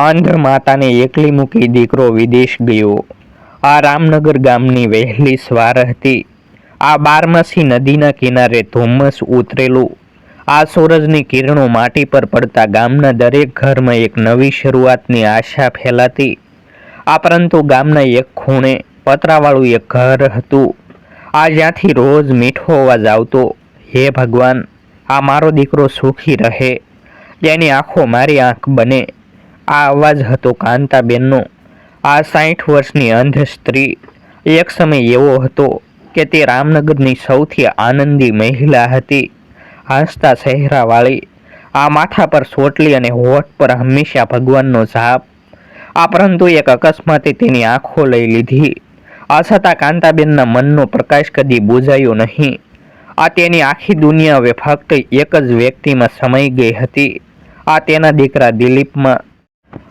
અંધ માતાને એકલી મૂકી દીકરો વિદેશ ગયો. આ રામનગર ગામની વહેલી સવાર હતી. આ બારમાસી નદીના કિનારે ધુમ્મસ ઉતરેલું. આ સૂરજની કિરણો માટી પર પડતા ગામના દરેક ઘરમાં એક નવી શરૂઆતની આશા ફેલાતી. આ પરંતુ ગામના એક ખૂણે પતરાવાળું એક ઘર હતું. આ જ્યાંથી રોજ મીઠો અવાજ આવતો, હે ભગવાન, આ મારો દીકરો સુખી રહે. તેની આંખો મારી આંખ બને. આ અવાજ હતો કાંતાબેનનો. આ સાઠ વર્ષની અંધ સ્ત્રી. એક સમય એવો હતો કે તે રામનગરની સૌથી આનંદી મહિલા હતી. હાંસતા ચહેરાવાળી. આ માથા પર સોટલી અને હોઠ પર હંમેશા ભગવાનનો જાપ. આ પરંતુ એક અકસ્માતે તેની આંખો લઈ લીધી. આ છતાં કાંતાબેનના મનનો પ્રકાશ કદી બુજાયો નહીં. આ તેની આખી દુનિયા હવે ફક્ત એક જ વ્યક્તિમાં સમાઈ ગઈ હતી. આ તેના દીકરા દિલીપમાં.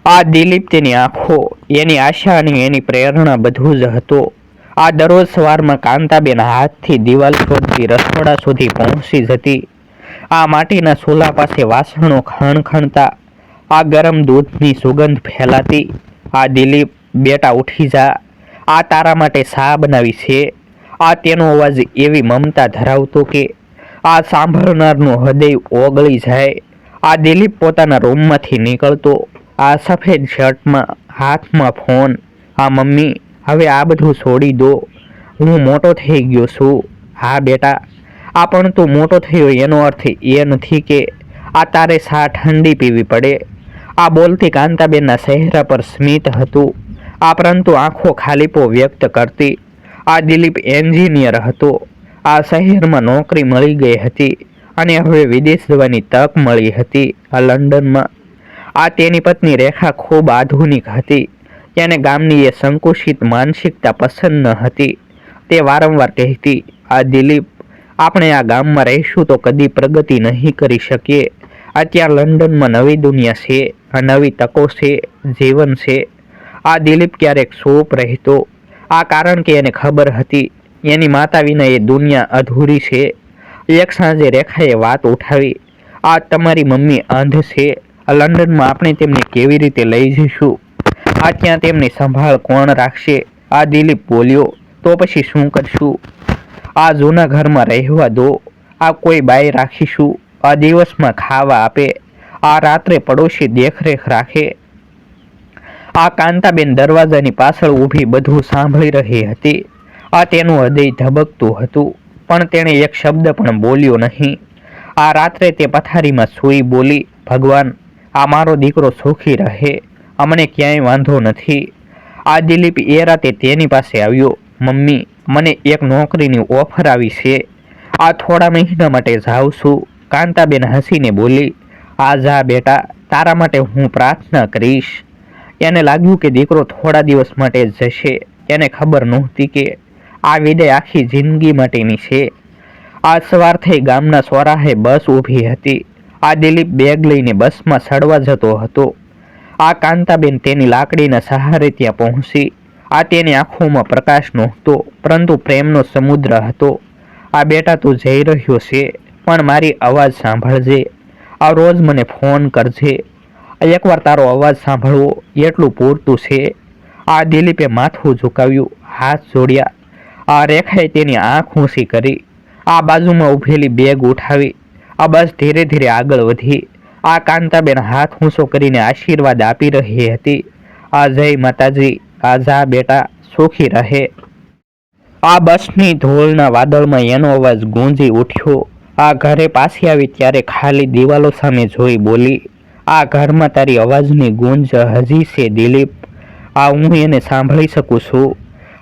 આ દિલીપ તેની આંખો, એની આશા અને એની પ્રેરણા બધું જ હતો. આ દરરોજ સવારમાં કાંતાબેન હાથથી દિવાલ શોધતી રસોડા સુધી પહોંચી જતી આ માટીના સોલા પાસે વાસણો ખણખણતા આ ગરમ દૂધની સુગંધ ફેલાતી. આ દિલીપ, બેટા, ઉઠી જા. આ તારા માટે શા બનાવી છે. આ તેનો અવાજ એવી મમતા ધરાવતો કે, આ સાંભળનારનું હૃદય ઓગળી જાય. આ દિલીપ પોતાના રૂમમાંથી નીકળતો. આ સફેદ શર્ટમાં, હાથમાં ફોન. આ મમ્મી, હવે આ બધું છોડી દો. હું મોટો થઈ ગયો છું. હા, બેટા. આ પણ તું મોટો થયો, એનો અર્થ એ નથી કે આ તારે સા ઠંડી પીવી પડે. આ બોલતી કાંતાબેનના ચહેરા પર સ્મિત હતું. આ પરંતુ આંખો ખાલીપો વ્યક્ત કરતી. આ દિલીપ એન્જિનિયર હતો. આ શહેરમાં નોકરી મળી ગઈ હતી અને હવે વિદેશ જવાની તક મળી હતી આ લંડનમાં. આ તેની પત્ની રેખા ખૂબ આધુનિક હતી. તેને ગામની એ સંકુશિત માનસિકતા પસંદ ન હતી. તે વારંવાર કહેતી, આ દિલીપ, આપણે આ ગામમાં રહીશું તો કદી પ્રગતિ નહીં કરી શકીએ. અત્યાર લંડનમાં નવી દુનિયા છે, આ નવી તકો છે, જીવન છે. આ દિલીપ ક્યારેક સોપ રહેતો. આ કારણ કે એને ખબર હતી. એની માતા વિના એ દુનિયા અધૂરી છે. એક સાંજે રેખાએ વાત ઉઠાવી, આ તમારી મમ્મી અંધ છે. લંડનમાં આપણે તેમને કેવી રીતે લઈ જઈશું? આ ત્યાં તેમની સંભાળ કોણ રાખશે? આ દિલીપ બોલ્યો, તો પછી શું કરશું? આ જૂના ઘરમાં રહેવા દો. આ કોઈ બાઈ રાખીશું. આ દિવસમાં ખાવા આપે. આ રાત્રે પડોશી દેખરેખ રાખે. આ કાંતાબેન દરવાજાની પાછળ ઊભી બધું સાંભળી રહી હતી. આ તેનું હૃદય ધબકતું હતું, પણ તેણે એક શબ્દ પણ બોલ્યો નહીં. આ રાત્રે તે પથારીમાં સૂઈ બોલી, ભગવાન આ મારો દીકરો સુખી રહે. અમને ક્યાંય વાંધો નથી. આ દિલીપ એ રાતે તેની પાસે આવ્યો. મમ્મી, મને એક નોકરીની ઓફર આવી છે. આ થોડા મહિના માટે જાઉં છું. કાંતાબેન હસીને બોલી, આ જા બેટા, તારા માટે હું પ્રાર્થના કરીશ. એને લાગ્યું કે દીકરો થોડા દિવસ માટે જશે. એને ખબર નહોતી કે આ વિદાય આખી જિંદગી માટેની છે. આ સવાર થઈ ગામના સોરાહે બસ ઊભી હતી. આ દિલીપ બેગ લઈને બસમાં સડવા જતો હતો. આ કાંતાબેન તેની લાકડીના સહારે ત્યાં પહોંચી. આ તેની આંખોમાં પ્રકાશ નહોતો, પરંતુ પ્રેમનો સમુદ્ર હતો. આ બેટા તું જઈ રહ્યો છે, પણ મારી અવાજ સાંભળજે. આ રોજ મને ફોન કરજે. એકવાર તારો અવાજ સાંભળવો એટલું પૂરતું છે. આ દિલીપે માથું ઝુકાવ્યું, હાથ જોડ્યા. આ રેખાએ તેની આંખ ઊંચી કરી. આ બાજુમાં ઊભેલી બેગ ઉઠાવી. આ બસ ધીરે ધીરે આગળ વધી. આ કાંતાબેન હાથ ઊંચો કરીને આશીર્વાદ આપી રહી હતી. આ જય માતાજી, આ જા બેટા, સુખી રહે. આ બસની ધોળના વાદળમાં એનો અવાજ ગુંજી ઉઠ્યો. આ ઘરે પાછી આવી ત્યારે ખાલી દિવાલો સામે જોઈ બોલી, આ ઘરમાં તારી અવાજની ગુંજ હજી છે, દિલીપ. આ હું એને સાંભળી શકું છું.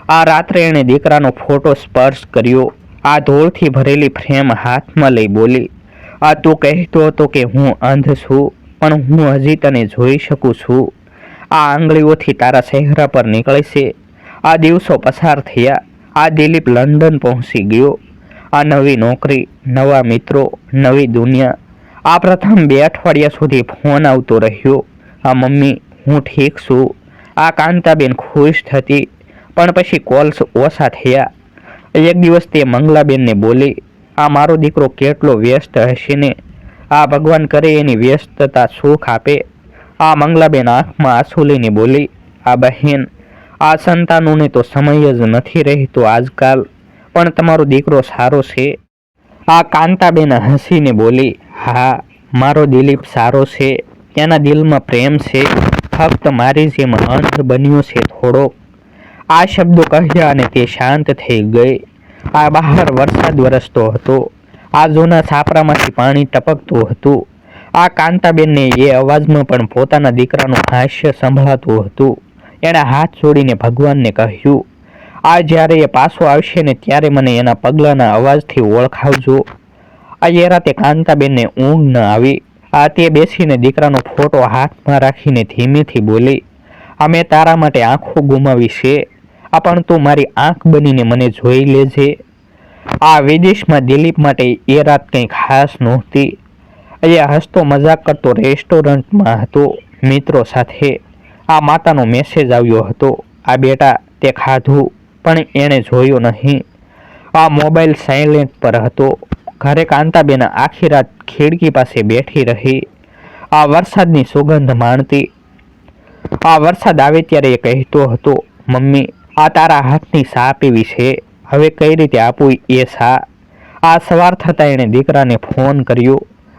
આ રાત્રે એણે દીકરાનો ફોટો સ્પર્શ કર્યો. આ ધોળથી ભરેલી ફ્રેમ હાથમાં લઈ બોલી આ તું કહેતો હતો કે હું અંધ છું, પણ હું હજી તને જોઈ શકું છું. આ આંગળીઓથી તારા ચહેરા પર નીકળે છે આ દિવસો પસાર થયા. આ દિલીપ લંડન પહોંચી ગયો. આ નવી નોકરી, નવા મિત્રો, નવી દુનિયા. આ પ્રથમ બે અઠવાડિયા સુધી ફોન આવતો રહ્યો. આ મમ્મી, હું ઠીક છું. આ કાંતાબેન ખુશ થતી, પણ પછી કોલ્સ ઓછા થયા. એક દિવસ તે મંગલાબેનને બોલી આ મારો દીકરો કેટલો વ્યસ્ત હશે ને આ ભગવાન કરે એની વ્યસ્તતા સુખ આપે. આ મંગલાબેન આંખમાં આંસુ બોલી, આ બહેન, આ સંતાનોને તો સમય જ નથી રહેતો આજકાલ, પણ તમારો દીકરો સારો છે. આ કાંતાબેન હસીને બોલી, હા, મારો દિલીપ સારો છે તેના દિલમાં પ્રેમ છે, ફક્ત મારી જેમ અંધ બન્યો છે થોડોક. આ શબ્દો કહ્યા અને તે શાંત થઈ ગઈ. આ બહાર વરસાદ વરસતો હતો. આ જૂના છાપરામાંથી પાણી ટપકતું હતું. આ કાંતાબેનને એ અવાજમાં પણ પોતાના દીકરાનું હાસ્ય સંભળાતું હતું. એણે હાથ જોડીને ભગવાનને કહ્યું, આ જ્યારે એ પાછો આવશે ને ત્યારે મને એના પગલાંના અવાજથી ઓળખાવજો. આ એ રાતે કાંતાબેનને ઊંઘ ન આવી. આ તે બેસીને દીકરાનો ફોટો હાથમાં રાખીને ધીમેથી બોલી, અમે તારા માટે આંખો ગુમાવી છે. આ પણ તું મારી આંખ બનીને મને જોઈ લેજે. આ વિદેશમાં દિલીપ માટે એ રાત કંઈ ખાસ નહોતી. એ હસતો મજાક કરતો રેસ્ટોરન્ટમાં હતો. મિત્રો સાથે આ માતાનો મેસેજ આવ્યો હતો. આ બેટા તે ખાધું, પણ એણે જોયો નહીં. આ મોબાઈલ સાયલેન્ટ પર હતો. ઘરે કાંતાબેન આખી રાત ખીડકી પાસે બેઠી રહી. આ વરસાદની સુગંધ માણતી. આ વરસાદ આવે ત્યારે એ કહેતો હતો, મમ્મી આ તારા હાથની સા પીવી છે. હવે કઈ રીતે આપું એ સા આ સવાર થતાં એણે દીકરાને ફોન કર્યો.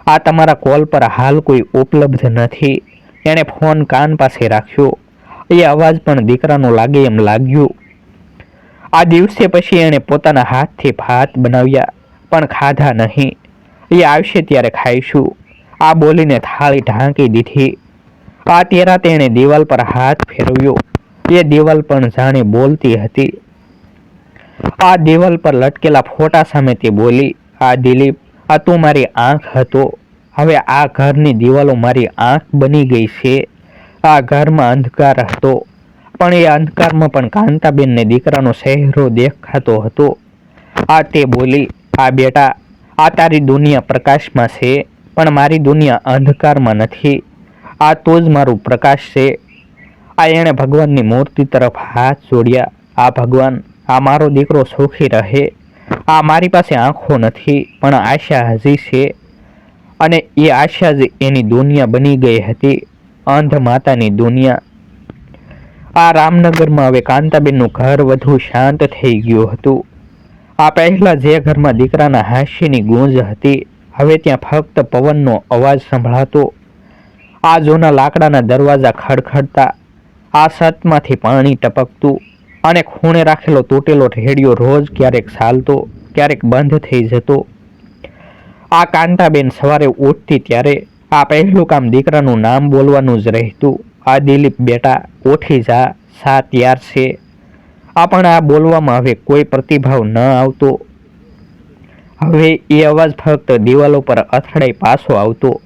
આ તમારા કોલ પર હાલ કોઈ ઉપલબ્ધ નથી. એણે ફોન કાન પાસે રાખ્યો. એ અવાજ પણ દીકરાનો લાગે એમ લાગ્યું. આ દિવસે પછી એણે પોતાના હાથથી ભાત બનાવ્યા, પણ ખાધા નહીં. એ આવશે ત્યારે ખાઈશું. આ બોલીને થાળી ઢાંકી દીધી. આ તેરા તેણે દિવાલ પર હાથ ફેરવ્યો. એ દિવાલ પણ જાણે બોલતી હતી. આ દિવાલ પર લટકેલા ફોટા સામે તે બોલી, આ દિલીપ, આ તું મારી આંખ હતો. હવે આ ઘરની દિવાલો મારી આંખ બની ગઈ છે. આ ઘરમાં અંધકાર હતો. પણ એ અંધકારમાં પણ કાંતાબેનને દીકરાનો ચહેરો દેખાતો હતો. આ તે બોલી, આ બેટા, આ તારી દુનિયા પ્રકાશમાં છે, પણ મારી દુનિયા અંધકારમાં નથી. આ તો જ મારું પ્રકાશ છે. આ એણે ભગવાનની મૂર્તિ તરફ હાથ જોડ્યા. આ ભગવાન, આ મારો દીકરો સુખી રહે. આ મારી પાસે આંખો નથી, પણ આશા હજી છે. અને એ આશા જ એની દુનિયા બની ગઈ હતી, અંધ માતાની દુનિયા. આ રામનગરમાં હવે કાંતાબેનનું ઘર વધુ શાંત થઈ ગયું હતું. આ પહેલાં જે ઘરમાં દીકરાના હાસ્યની ગુંજ હતી, હવે ત્યાં ફક્ત પવનનો અવાજ સંભળાતો. આ જૂના લાકડાના દરવાજા ખડખડતા આ છતમાંથી પાણી ટપકતું અને ખૂણે રાખેલો તૂટેલો રેડિયો રોજ ક્યારેક ચાલતો, ક્યારેક બંધ થઈ જતો. આ કાંતાબેન સવારે ઉઠતી ત્યારે આ પહેલું કામ દીકરાનું નામ બોલવાનું જ રહેતું. આ દિલીપ બેટા ઉઠી જા? સા ત્યાર છે? આ પણ આ બોલવામાં હવે કોઈ પ્રતિભાવ ન આવતો. હવે એ અવાજ ફક્ત દિવાલો પર અથડાઈ પાછો આવતો.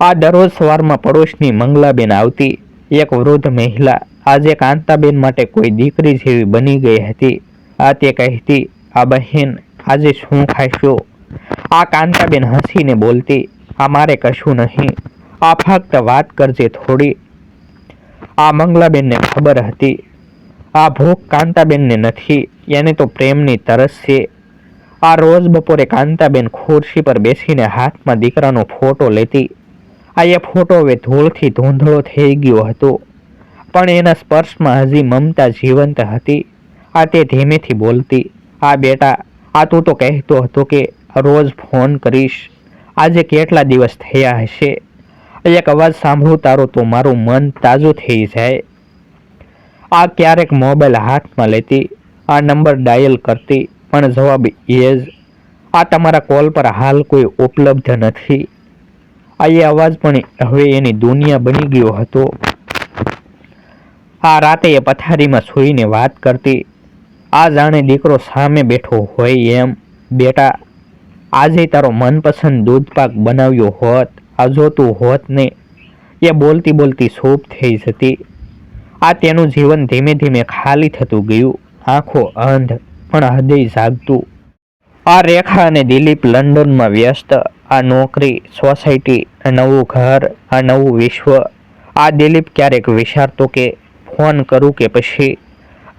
આ દરરોજ સવારમાં પડોશની મંગલાબેન આવતી એક વૃદ્ધ મહિલા આજે કાંતાબેન માટે કોઈ દીકરી જેવી બની ગઈ હતી. આ તે કહેતી, આ બહેન આજે શું ખાશો આ કાંતાબેન હસીને બોલતી, આ મારે કશું નહીં. આ ફક્ત વાત કરજે થોડી. આ મંગલાબેનને ખબર હતી. આ ભૂખ કાંતાબેનને નથી, એને તો પ્રેમની તરસ છે. આ રોજ બપોરે કાંતાબેન ખુરશી પર બેસીને હાથમાં દીકરાનો ફોટો લેતી આ એ ફોટો હવે ધૂળથી ધૂંધળો થઈ ગયો હતો. પણ એના સ્પર્શમાં હજી મમતા જીવંત હતી. આ તે ધીમેથી બોલતી, આ બેટા, આ તું તો કહેતો હતો કે રોજ ફોન કરીશ. આજે કેટલા દિવસ થયા હશે? એક અવાજ સાંભળું તારો તો મારું મન તાજું થઈ જાય. આ ક્યારેક મોબાઈલ હાથમાં લેતી, આ નંબર ડાયલ કરતી, પણ જવાબ એ જ, આ તમારા કોલ પર હાલ કોઈ ઉપલબ્ધ નથી. આ એ અવાજ પણ હવે એની દુનિયા બની ગયો હતો. આ રાતે એ પથારીમાં સૂઈને વાત કરતી, આ જાણે દીકરો સામે બેઠો હોય એમ. બેટા, આજે તારો મનપસંદ દૂધપાક બનાવ્યો હોત, આ જોતું હોત ને. એ બોલતી બોલતી સૂપ થઈ જતી. આ તેનું જીવન ધીમે ધીમે ખાલી થતું ગયું. આંખો અંધ, પણ હૃદય જાગતું. આ રેખા અને દિલીપ લંડનમાં વ્યસ્ત આ નોકરી સોસાયટી નવું ઘર, આ નવું વિશ્વ. આ દિલીપ ક્યારેક વિચારતો કે ફોન કરું કે પછી?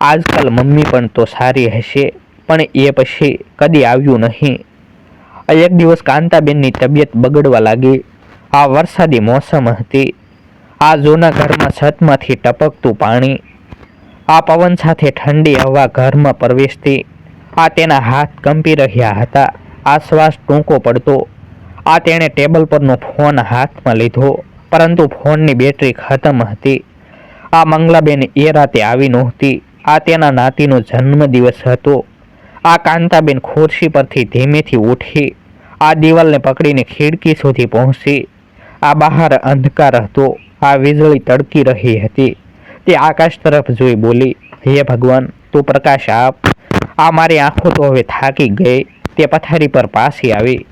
આજકાલ મમ્મી પણ તો સારી હશે, પણ એ પછી કદી આવ્યું નહીં. એક દિવસ કાંતાબેનની તબિયત બગડવા લાગી. આ વરસાદી મોસમ હતી. આ જૂના ઘરમાં છતમાંથી ટપકતું પાણી. આ પવન સાથે ઠંડી હવા ઘરમાં પ્રવેશતી. આ તેના હાથ કંપી રહ્યા હતા. આ શ્વાસ ટૂંકો પડતો. આ તેણે ટેબલ પરનો ફોન હાથમાં લીધો, પરંતુ ફોનની બેટરી ખતમ હતી. આ મંગલાબેન એ રાતે આવી નહોતી. આ તેના નાતીનો જન્મદિવસ હતો. આ કાંતાબેન ખુરશી પરથી ધીમેથી ઉઠી, આ દિવાલને પકડીને ખિડકી સુધી પહોંચી. આ બહાર અંધકાર હતો. આ વીજળી તડકી રહી હતી. તે આકાશ તરફ જોઈ બોલી, હે ભગવાન, તું પ્રકાશ આપ. આ મારી આંખો તો હવે થાકી ગઈ. તે પથારી પર પાછી આવી.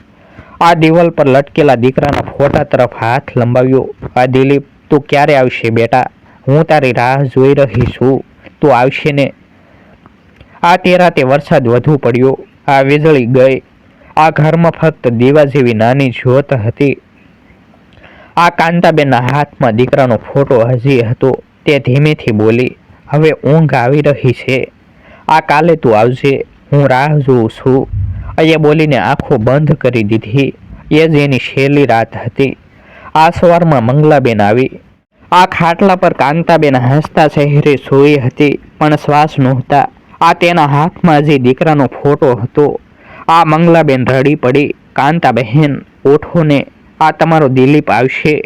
આ દિવાલ પર લટકેલા દીકરાના ફોટા તરફ હાથ લંબાવ્યો. આ દિલીપ, તું ક્યારે આવશે બેટા? હું તારી રાહ જોઈ રહી છું. તું આવશે ને? આ તે રાતે વરસાદ વધુ પડ્યો. આ વીજળી ગઈ. આ ઘરમાં ફક્ત દીવા જેવી નાની જ્યોત હતી. આ કાંતાબેનના હાથમાં દીકરાનો ફોટો હજી હતો. તે ધીમેથી બોલી, હવે ઊંઘ આવી રહી છે. આ કાલે તું આવજે. હું રાહ જોઉં છું. એ બોલીને આંખો બંધ કરી દીધી. એ જ એની છેલ્લી રાત હતી. આ સવારમાં મંગલાબેન આવી. આ ખાટલા પર કાંતાબેન હસતા ચહેરે સૂઈ હતી, પણ શ્વાસ નહોતા. આ તેના હાથમાં હજી દીકરાનો ફોટો હતો, આ મંગલાબેન રડી પડી. કાંતાબહેન ઓઠોને, આ તમારો દિલીપ આવશે.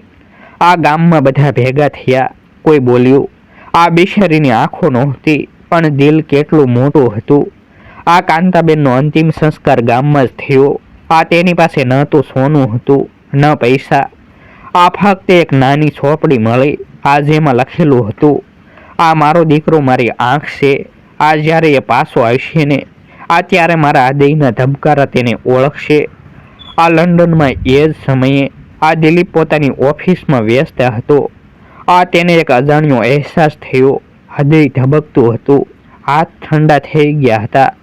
આ ગામમાં બધા ભેગા થયા. કોઈ બોલ્યું, આ બિચારીની આંખો નહોતી, પણ દિલ કેટલું મોટું હતું. આ કાંતાબેનનો અંતિમ સંસ્કાર ગામમાં જ થયો. આ તેની પાસે ન તો સોનું હતું, ન પૈસા. આ ફક્ત એક નાની ચોપડી મળી, આ જેમાં લખેલું હતું, આ મારો દીકરો મારી આંખ છે. આ જ્યારે એ પાછો આવશે ને, આ ત્યારે મારા હૃદયના ધબકારા તેને ઓળખશે. આ લંડનમાં એ જ સમયે, આ દિલીપ પોતાની ઓફિસમાં વ્યસ્ત હતો. આ તેને એક અજાણ્યો અહેસાસ થયો. હૃદય ધબકતું હતું. હાથ ઠંડા થઈ ગયા હતા.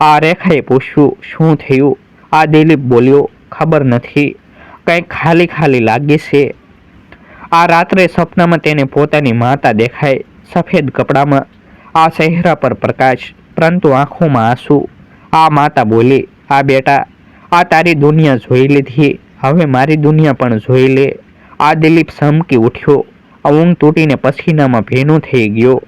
આ રેખાએ પૂછ્યું, શું થયું? આ દિલીપ બોલ્યો, ખબર નથી. કંઈક ખાલી ખાલી લાગે છે. આ રાત્રે સપનામાં તેને પોતાની માતા દેખાય, સફેદ કપડામાં. આ ચહેરા પર પ્રકાશ, પરંતુ આંખોમાં આંસુ. આ માતા બોલી, આ બેટા, આ તારી દુનિયા જોઈ લીધી. હવે મારી દુનિયા પણ જોઈ લે. આ દિલીપ સમકી ઉઠ્યો. ઊંઘ તૂટીને પસીનામાં ભીનું થઈ ગયો.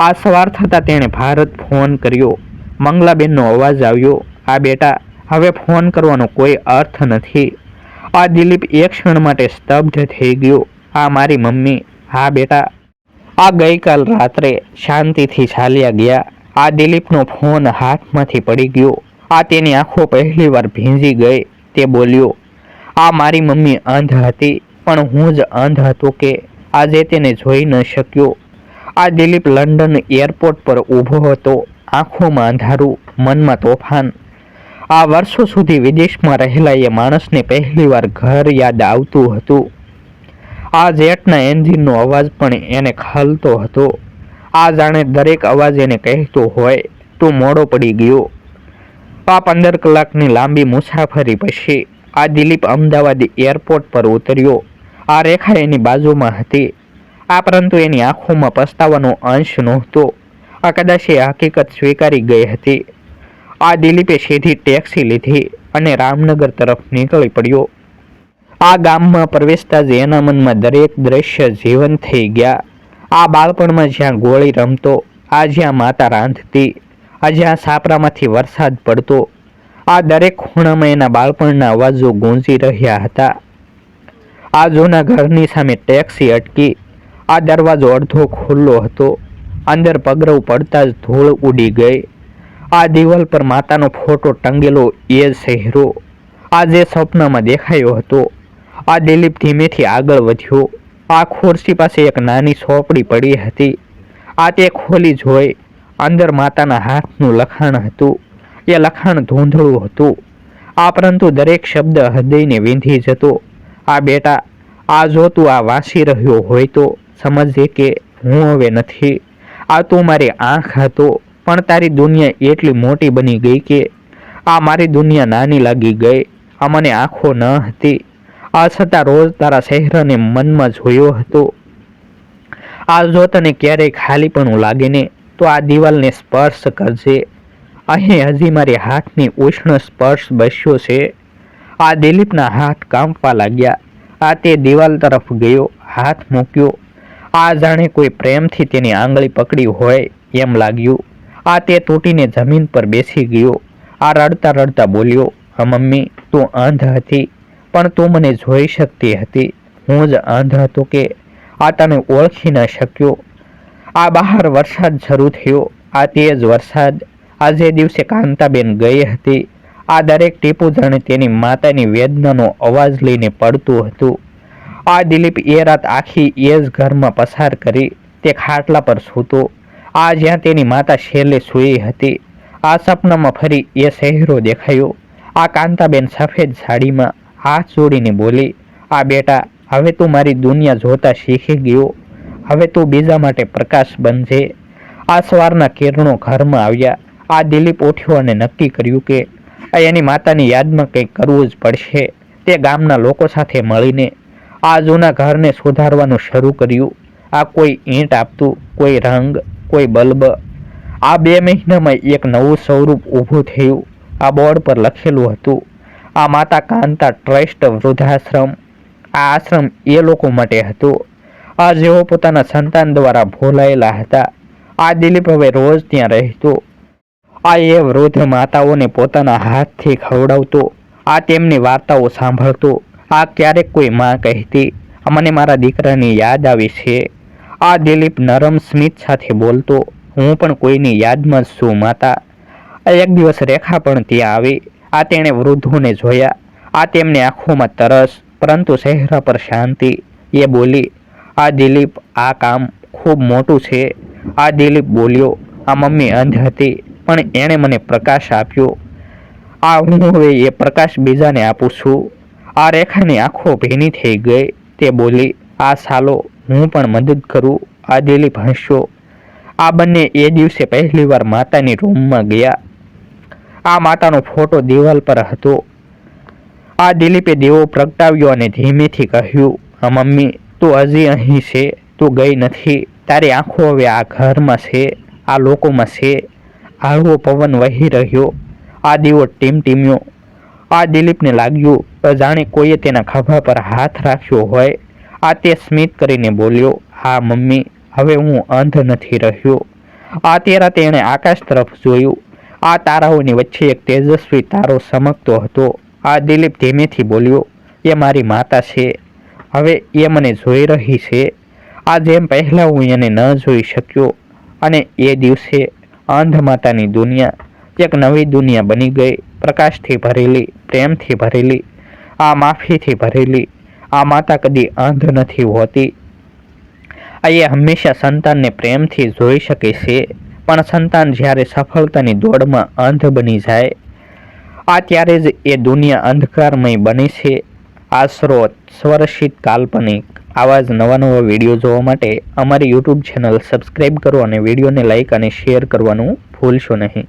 આ સવાર થતાં તેણે ભારત ફોન કર્યો. મંગલાબેનનો અવાજ આવ્યો, આ બેટા, હવે ફોન કરવાનો કોઈ અર્થ નથી. આ દિલીપ એક ક્ષણ માટે સ્તબ્ધ થઈ ગયો, આ મારી મમ્મી, હા બેટા. આ ગઈકાલ રાત્રે શાંતિથી ચાલ્યા ગયા. આ દિલીપનો ફોન હાથમાંથી પડી ગયો. આ તેની આંખો પહેલીવાર ભીંજી ગઈ. તે બોલ્યો, આ મારી મમ્મી અંધ હતી, પણ હું જ અંધ હતો કે આજે તેને જોઈ ન શક્યો. આ દિલીપ લંડન એરપોર્ટ પર ઊભો હતો. આંખોમાં અંધારું, મનમાં તોફાન. આ વર્ષો સુધી વિદેશમાં રહેલા એ માણસને પહેલીવાર ઘર યાદ આવતું હતું. આ જેટના એન્જિનનો અવાજ પણ એને ખલતો હતો. આ જાણે દરેક અવાજ એને કહેતો હોય તું મોડો પડી ગયો. આ પંદર કલાકની લાંબી મુસાફરી પછી આ દિલીપ અમદાવાદ એરપોર્ટ પર ઉતર્યો. આ રેખા એની બાજુમાં હતી. આ પરંતુ એની આંખોમાં પસ્તાવાનો અંશ નહોતો. આ કદાચ એ હકીકત સ્વીકારી ગઈ હતી. આ દિલીપે સીધી ટેક્સી લીધી અને રામનગર તરફ નીકળી પડ્યો. આ ગામમાં પ્રવેશતા જ એના મનમાં દરેક દ્રશ્ય જીવન થઈ ગયા. આ બાળપણમાં જ્યાં ગોળી રમતો, આ જ્યાં માતા રાંધતી, આ જ્યાં સાપરામાંથી વરસાદ પડતો, આ દરેક ખૂણામાં એના બાળપણના અવાજો ગુંજી રહ્યા હતા. આ જૂના ઘરની સામે ટેક્સી અટકી, આ દરવાજો અડધો ખુલ્લો હતો. અંદર પગરવ પડતા જ ધૂળ ઉડી ગઈ. આ દિવાલ પર માતાનો ફોટો ટંગેલો એ શહેરો. આ જે સ્વપ્નમાં દેખાયો હતો, આ દિલીપ ધીમેથી આગળ વધ્યો. આ ખુરશી પાસે એક નાની સોપડી પડી હતી. આ તે ખોલી જોઈ અંદર માતાના હાથનું લખાણ હતું. એ લખાણ ધૂંધળું હતું. આ પરંતુ દરેક શબ્દ હૃદયને વીંધી જતો. આ બેટા, આ જો તું આ વાંચી રહ્યો હોય તો સમજે કે હું હવે નથી. આ તું મારી આંખ હતો, પણ તારી દુનિયા એટલી મોટી બની ગઈ કે આ મારી દુનિયા નાની લાગી ગઈ, આ મને આંખો ન હતી. આ છતાં રોજ તારા ચહેરાને મનમાં જોયો હતો. આ જો તને ક્યારેય ખાલીપણું લાગે ને, તો આ દિવાલને સ્પર્શ કરજે. અહીં હજી મારી હાથની ઉષ્ણ સ્પર્શ બસ્યો છે. આ દિલીપના હાથ કાંપવા લાગ્યા. આ તે દિવાલ તરફ ગયો, હાથ મૂક્યો આ જાણે કોઈ પ્રેમથી તેની આંગળી પકડી હોય એમ લાગ્યું. આ તે તૂટીને જમીન પર બેસી ગયો. આ રડતા રડતા બોલ્યો "હા, મમ્મી તું અંધ હતી પણ તું મને જોઈ શકતી હતી. હું જ અંધ હતો કે આ તને ઓળખી ન શક્યો. આ બહાર વરસાદ શરૂ થયો. આ તે જ વરસાદ. આજે દિવસે કાંતાબેન ગઈ હતી. આ દરેક ટીપુ જાણે તેની માતાની વેદનાનો અવાજ લઈને પડતું હતું. આ દિલીપ એ રાત આખી એ જ ઘરમાં પસાર કરી તે ખાટલા પર સૂતો. આ જ્યાં તેની માતા છેલ્લે સૂઈ હતી, આ સપનામાં ફરી એ શહેરો દેખાયો. આ કાંતાબેન સફેદ સાડીમાં હાથ જોડીને બોલી, આ બેટા, હવે તું મારી દુનિયા જોતા શીખી ગયો. હવે તું બીજા માટે પ્રકાશ બનજે. આ સવારના કિરણો ઘરમાં આવ્યા. આ દિલીપ ઉઠ્યો અને નક્કી કર્યું કે એની માતાની યાદમાં કંઈક કરવું જ પડશે. તે ગામના લોકો સાથે મળીને આ જૂના ઘરને સુધારવાનું શરૂ કર્યું. આ કોઈ ઈંટ આપતું, કોઈ રંગ, કોઈ બલ્બ. આ બે મહિનામાં એક નવું સ્વરૂપ ઊભું થયું. આ બોર્ડ પર લખેલું હતું, આ માતા કાંતા ટ્રસ્ટ વૃદ્ધાશ્રમ. આ આશ્રમ એ લોકો માટે હતો. આ જેઓ પોતાના સંતાન દ્વારા ભોલાયેલા હતા. આ દિલીપ હવે રોજ ત્યાં રહેતો. આ એ વૃદ્ધ માતાઓને પોતાના હાથથી ખવડાવતો. આ તેમની વાર્તાઓ સાંભળતો. આ ક્યારેક કોઈ માં કહેતી મને મારા દીકરાની યાદ આવી છે. આ દિલીપ નરમ સ્મિત સાથે બોલતો, હું પણ કોઈની યાદમાં જ છું, માતા. એક દિવસ રેખા પણ ત્યાં આવી. આ તેણે વૃદ્ધોને જોયા. આ તેમની આંખોમાં તરસ, પરંતુ ચહેરા પર શાંતિ. એ બોલી, આ દિલીપ, આ કામ ખૂબ મોટું છે. આ દિલીપ બોલ્યો, આ મમ્મી અંધ હતી, પણ એણે મને પ્રકાશ આપ્યો. આ હું હવે એ પ્રકાશ બીજાને આપું છું. આ રેખાની આંખો ભીની થઈ ગઈ. તે બોલી, આ સાલો, હું પણ મદદ કરું, આ દિલીપ હસ્યો આ બંને એ દિવસે પહેલીવાર માતાની રૂમમાં ગયા. આ માતાનો ફોટો દિવાલ પર હતો. આ દિલીપે દેવો પ્રગટાવ્યો અને ધીમેથી કહ્યું આ મમ્મી, તું હજી અહીં છે, તું ગઈ નથી. તારી આંખો હવે આ ઘરમાં છે, આ લોકોમાં છે. હળવો પવન વહી રહ્યો. આ દીવો ટીમટીમ્યો. આ દિલીપને લાગ્યું, અજાણે જાણે કોઈએ તેના ખભા પર હાથ રાખ્યો હોય. આ તે સ્મિત કરીને બોલ્યો, હા, મમ્મી, હવે હું અંધ નથી રહ્યો. આ તેરા તેણે આકાશ તરફ જોયું. આ તારાઓની વચ્ચે એક તેજસ્વી તારો ચમકતો હતો. આ દિલીપ ધીમેથી બોલ્યો, એ મારી માતા છે. હવે એ મને જોઈ રહી છે. આ જેમ પહેલાં હું એને ન જોઈ શક્યો, અને એ દિવસે અંધ માતાની દુનિયા, એક નવી દુનિયા બની ગઈ. પ્રકાશથી ભરેલી, પ્રેમથી ભરેલી, આ માફીથી ભરેલી, આ માતા કદી અંધ નથી હોતી. આ હંમેશા સંતાનને પ્રેમથી જોઈ શકે છે, પણ સંતાન જ્યારે સફળતાની દોડમાં અંધ બની જાય, આ ત્યારે જ એ દુનિયા અંધકારમય બને છે. આ સ્રોત સ્વરશિત કાલ્પનિક, આવા જ નવા નવા વીડિયો જોવા માટે અમારી યુટ્યુબ ચેનલ સબસ્ક્રાઈબ કરો અને વિડીયોને લાઇક અને શેર કરવાનું ભૂલશો નહીં.